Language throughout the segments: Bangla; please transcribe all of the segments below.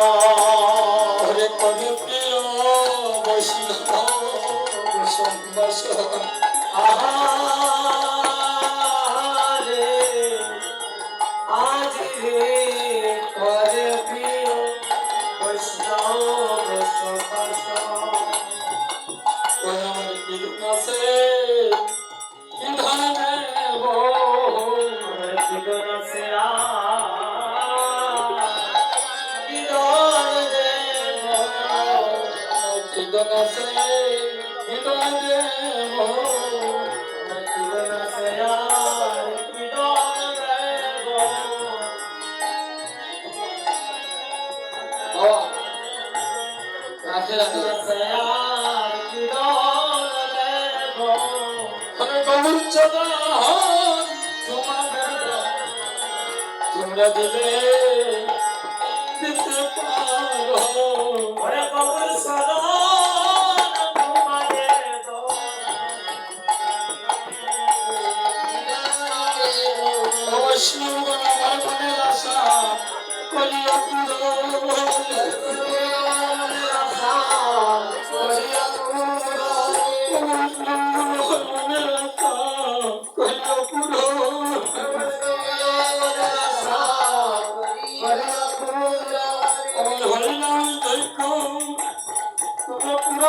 হরে কবি প্রিয় বৈষ্ণব সম্বাস আহারে আজ রে আ বিধান দেব। বাবা রাখে রাখে তোমরা দিলে দিতে পারো। ওরে কবর সদা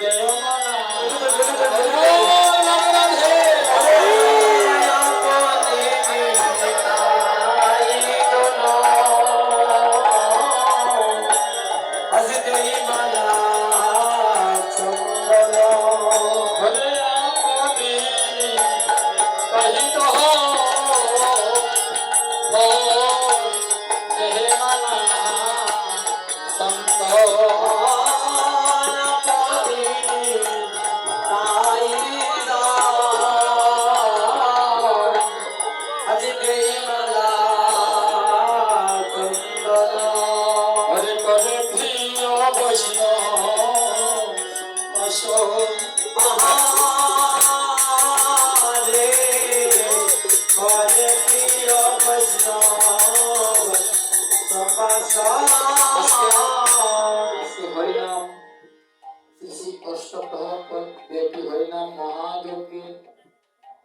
தேவமாலா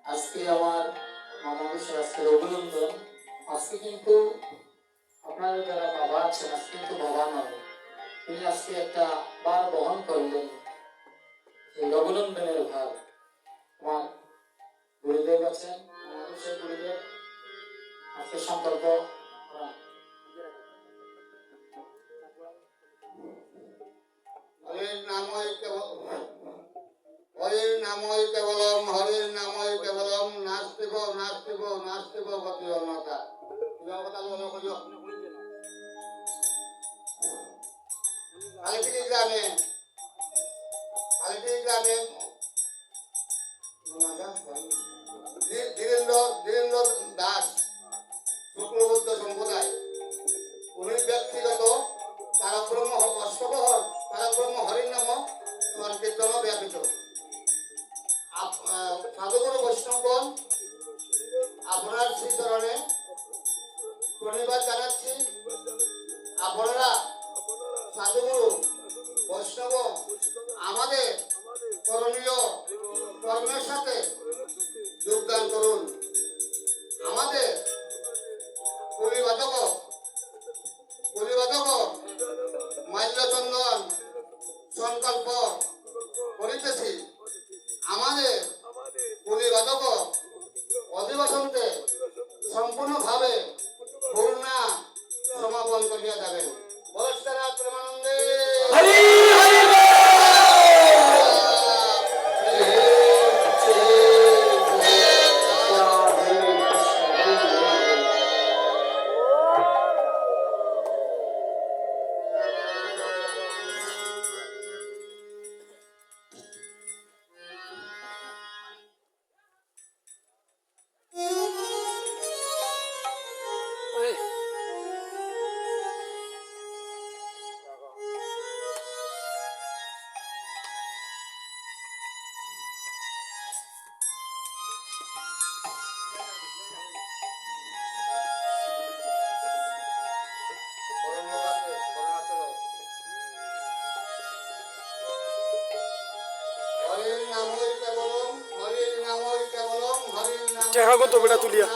আজকে আমার মামাবিশের আজকে রঘুনন্দন আজকে কিন্তু আপনারা যারা বাবা আছেন আজকে কিন্তু বাবা নয় তিনি আজকে একটা বার বহন করলেন এই রঘুনন্দনের ভার আমার গুরুদেব আছেন মহাবিশের গুরুদেব। আজকে সংকল্প। হরির নামই কেবল হরির নামই কেবলম, হরির নামই কেবলম নাস্তিব নাস্তিব নাস্তিব গতি অন্যতা আলিপিরি কর্মের সাথে যোগদান করুন। টেকা কত বেটা তুলিয়া।